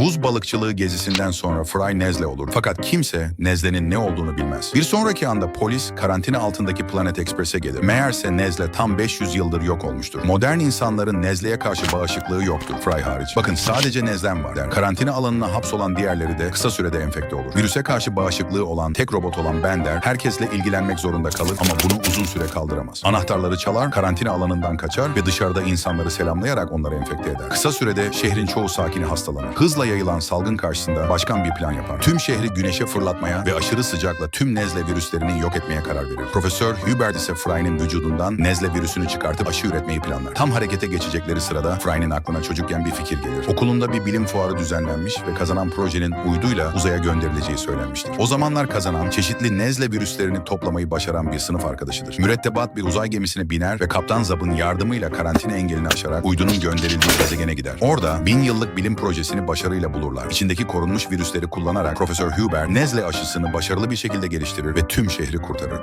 Buz balıkçılığı gezisinden sonra Fry nezle olur. Fakat kimse nezlenin ne olduğunu bilmez. Bir sonraki anda polis karantina altındaki Planet Express'e gelir. Meğerse nezle tam 500 yıldır yok olmuştur. Modern insanların nezleye karşı bağışıklığı yoktur Fry hariç. Bakın sadece nezlem var der. Karantina alanına hapsolan diğerleri de kısa sürede enfekte olur. Virüse karşı bağışıklığı olan tek robot olan ben der herkesle ilgilenmek zorunda kalır ama bunu uzun süre kaldıramaz. Anahtarları çalar, karantina alanından kaçar ve dışarıda insanları selamlayarak onları enfekte eder. Kısa sürede şehrin çoğu sakini hastalanır. Hızla yayılan salgın karşısında başkan bir plan yapar. Tüm şehri güneşe fırlatmaya ve aşırı sıcakla tüm nezle virüslerini yok etmeye karar verir. Profesör Hubert ise Fry'nin vücudundan nezle virüsünü çıkartıp aşı üretmeyi planlar. Tam harekete geçecekleri sırada Fry'nin aklına çocukken bir fikir gelir. Okulunda bir bilim fuarı düzenlenmiş ve kazanan projenin uyduyla uzaya gönderileceği söylenmiştir. O zamanlar kazanan çeşitli nezle virüslerini toplamayı başaran bir sınıf arkadaşıdır. Mürettebat bir uzay gemisine biner ve Kaptan Zab'ın yardımıyla karantina engelini aşarak uydunun gönderildiği gezegene gider. Orada bin yıllık bilim projesini başarıyla bulurlar. İçindeki korunmuş virüsleri kullanarak Profesör Huber nezle aşısını başarılı bir şekilde geliştirir ve tüm şehri kurtarır.